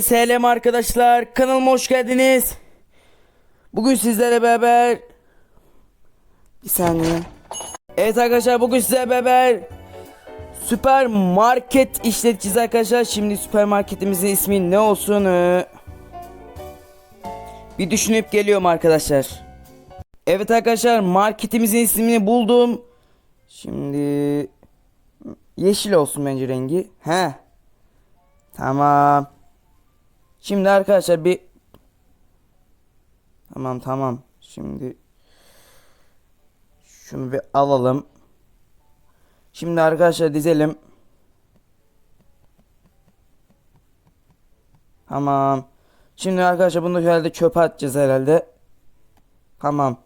Selam arkadaşlar kanalıma hoş geldiniz. Bugün sizlerle beraber bir saniye. Evet arkadaşlar bugün sizlerle beraber süpermarket işleteceğiz arkadaşlar. Şimdi süpermarketimizin ismi ne olsun? Ee, Bir düşünüp geliyorum arkadaşlar. Evet arkadaşlar marketimizin ismini buldum. Şimdi yeşil olsun bence rengi. He. Tamam. Şimdi arkadaşlar bir Tamam tamam. Şimdi şunu bir alalım. Şimdi arkadaşlar dizelim. Tamam. Şimdi arkadaşlar bunu herhalde çöpe atacağız herhalde. Tamam.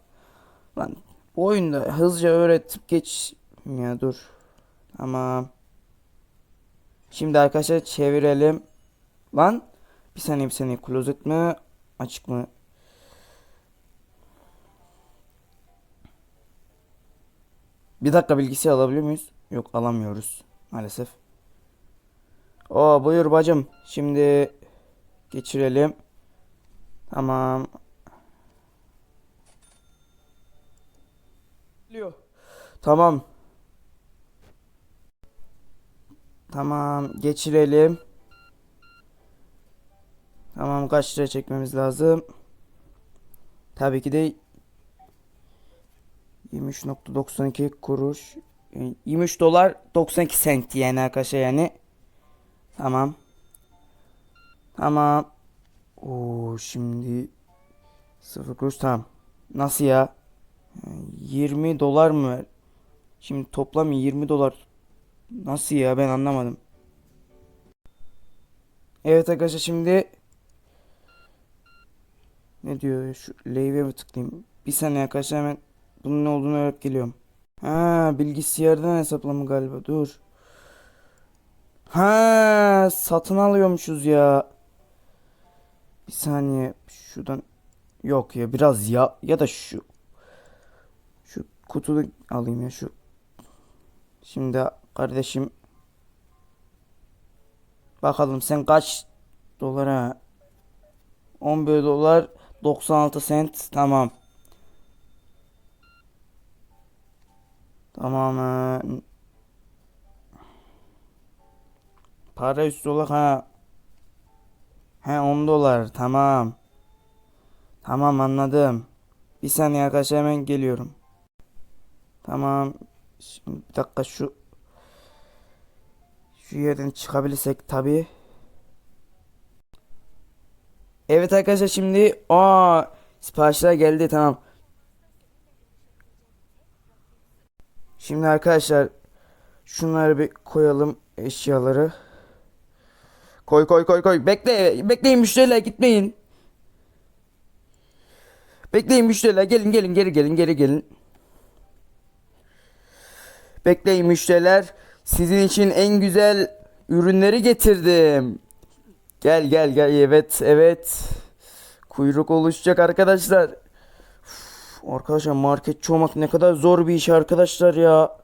Lan bu oyunda hızlıca öğretip geç ya dur. Tamam. Şimdi arkadaşlar çevirelim. Lan bir saniye bir saniye closet mi açık mı? Bir dakika bilgisi alabiliyor muyuz? Yok alamıyoruz maalesef. Oo buyur bacım. Şimdi geçirelim. Tamam. Geliyor. Tamam. Tamam geçirelim. Kaç lira çekmemiz lazım? Tabii ki de 23.92 kuruş. Yani 23 dolar 92 sent yani arkadaşlar yani. Tamam. Tamam. Oo şimdi 0 kuruş tamam. Nasıl ya? 20 dolar mı? Şimdi toplam 20 dolar. Nasıl ya ben anlamadım. Evet arkadaşlar şimdi diyor şu L'ye mi tıklayayım? Bir saniye arkadaşlar hemen bunun ne olduğunu öğrenip geliyorum. Ha bilgisayardan hesaplama galiba dur. Ha satın alıyormuşuz ya. Bir saniye şuradan yok ya biraz ya ya da şu şu kutuyu alayım ya şu. Şimdi kardeşim bakalım sen kaç dolara 11 dolar 96 sent tamam. Tamam. Para üstü olarak ha. He 10 dolar tamam. Tamam anladım. Bir saniye arkadaşlar hemen geliyorum. Tamam. Şimdi bir dakika şu şu yerden çıkabilirsek tabii. Evet arkadaşlar şimdi aa siparişler geldi tamam. Şimdi arkadaşlar şunları bir koyalım eşyaları. Koy koy koy koy. Bekle bekleyin müşteriler gitmeyin. Bekleyin müşteriler gelin gelin geri gelin geri gelin. Bekleyin müşteriler. Sizin için en güzel ürünleri getirdim. Gel gel gel evet evet. Kuyruk oluşacak arkadaşlar. Arkadaşlar marketçi olmak ne kadar zor bir iş arkadaşlar ya.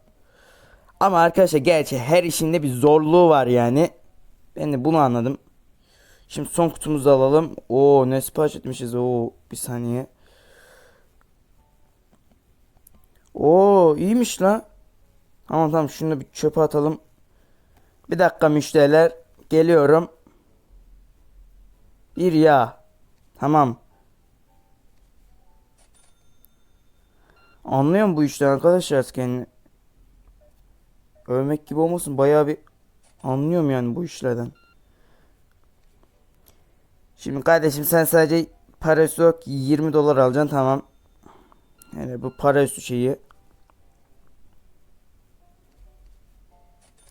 Ama arkadaşlar gerçi her işinde bir zorluğu var yani. Ben de bunu anladım. Şimdi son kutumuzu alalım. Oo ne sipariş etmişiz. Oo bir saniye. Oo iyiymiş la. Tamam tamam şunu da bir çöpe atalım. Bir dakika müşteriler. Geliyorum. Bir yağ. Tamam. Anlıyorum bu işten arkadaşlar kendini. Övmek gibi olmasın bayağı bir anlıyorum yani bu işlerden. Şimdi kardeşim sen sadece parası yok 20 dolar alacaksın tamam. Yani bu para üstü şeyi.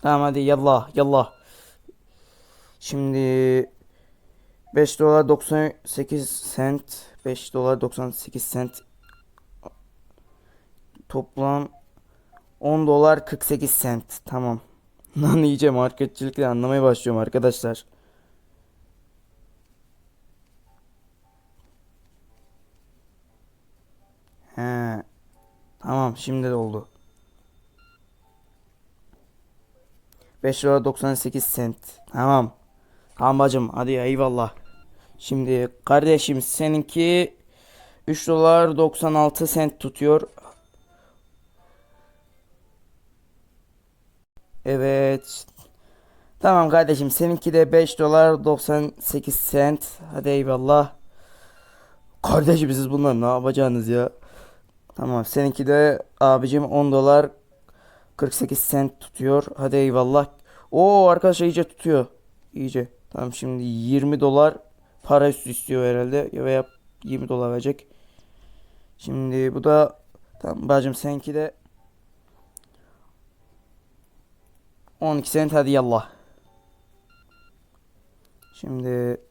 Tamam hadi yallah yallah. Şimdi 5 dolar 98 sent 5 dolar 98 sent toplam 10 dolar 48 sent tamam. Lan iyice marketçilikle anlamaya başlıyorum arkadaşlar. He. Tamam şimdi de oldu. 5 dolar 98 sent. Tamam. Tamam bacım hadi eyvallah. Şimdi kardeşim seninki 3 dolar 96 sent tutuyor. Evet. Tamam kardeşim seninki de 5 dolar 98 sent. Hadi eyvallah. Kardeşim siz bunlar ne yapacaksınız ya? Tamam seninki de abicim 10 dolar 48 sent tutuyor. Hadi eyvallah. Oo arkadaşlar iyice tutuyor. İyice. Tamam şimdi 20 dolar para üstü istiyor herhalde veya 20 dolar verecek. Şimdi bu da tamam bacım seninki de 12 sent hadi yallah. Şimdi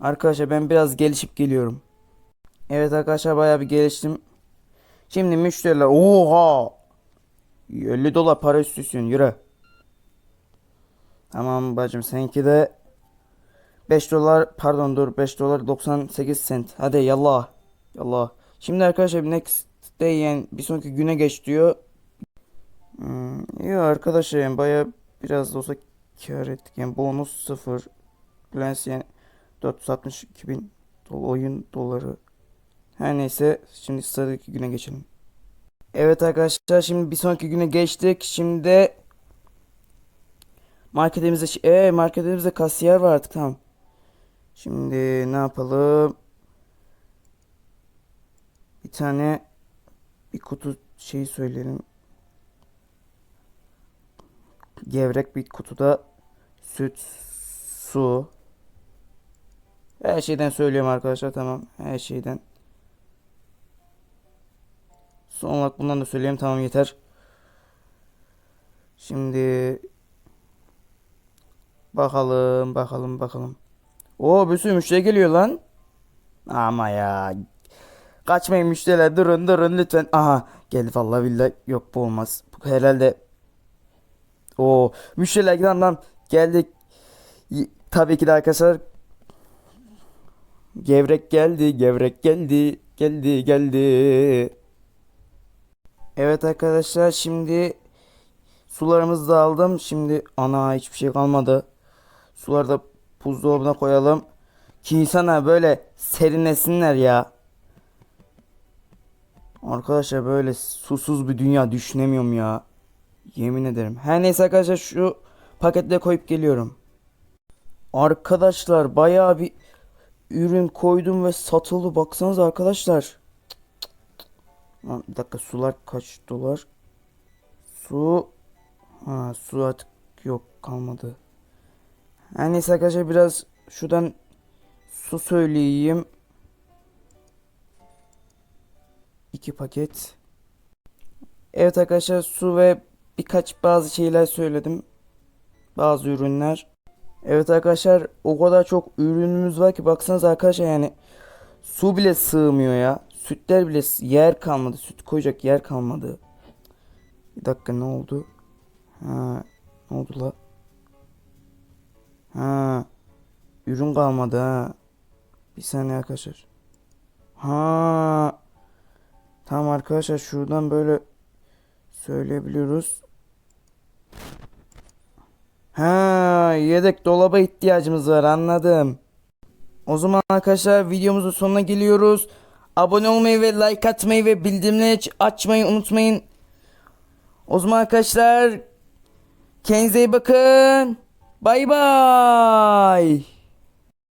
arkadaşlar ben biraz gelişip geliyorum. Evet arkadaşlar bayağı bir geliştim. Şimdi müşteriler oha 50 dolar para üstü istiyorsun yürü. Tamam bacım seninki de 5 dolar pardon dur 5 dolar 98 sent. Hadi yallah. Yallah. Şimdi arkadaşlar next day yani bir sonraki güne geç diyor. Hmm, iyi arkadaşlar yani baya biraz da olsa kar ettik. Yani bonus 0. Plans yani 462 bin dolar, oyun doları. Her neyse şimdi sıradaki güne geçelim. Evet arkadaşlar şimdi bir sonraki güne geçtik. Şimdi de marketimizde e marketimizde kasiyer var artık tamam. Şimdi ne yapalım? Bir tane bir kutu şeyi söyleyelim. Gevrek bir kutuda süt, su. Her şeyden söylüyorum arkadaşlar tamam. Her şeyden. Son olarak bundan da söyleyeyim tamam yeter. Şimdi bakalım bakalım bakalım. Oo bir sürü müşteri geliyor lan. Ama ya. Kaçmayın müşteriler durun durun lütfen. Aha geldi vallahi billahi yok bu olmaz. Bu herhalde. Oo müşteriler lan lan geldik. Tabii ki de arkadaşlar. Gevrek geldi gevrek geldi geldi geldi. Evet arkadaşlar şimdi sularımızı da aldım. Şimdi ana hiçbir şey kalmadı. Suları da buzdolabına koyalım. Ki insana böyle serinlesinler ya. Arkadaşlar böyle susuz bir dünya düşünemiyorum ya. Yemin ederim. Her neyse arkadaşlar şu paketle koyup geliyorum. Arkadaşlar bayağı bir ürün koydum ve satıldı. Baksanıza arkadaşlar. Bir dakika sular kaç dolar? Su ha su artık yok kalmadı. Her neyse arkadaşlar biraz şuradan su söyleyeyim. İki paket. Evet arkadaşlar su ve birkaç bazı şeyler söyledim. Bazı ürünler. Evet arkadaşlar o kadar çok ürünümüz var ki baksanız arkadaşlar yani su bile sığmıyor ya. Sütler bile yer kalmadı. Süt koyacak yer kalmadı. Bir dakika ne oldu? Ha, ne oldu la? Ha, ürün kalmadı ha. Bir saniye arkadaşlar. Ha, tamam arkadaşlar şuradan böyle söyleyebiliyoruz. Ha, yedek dolaba ihtiyacımız var anladım. O zaman arkadaşlar videomuzun sonuna geliyoruz. Abone olmayı ve like atmayı ve bildirimleri aç- açmayı unutmayın. O zaman arkadaşlar kendinize iyi bakın. Bye bye.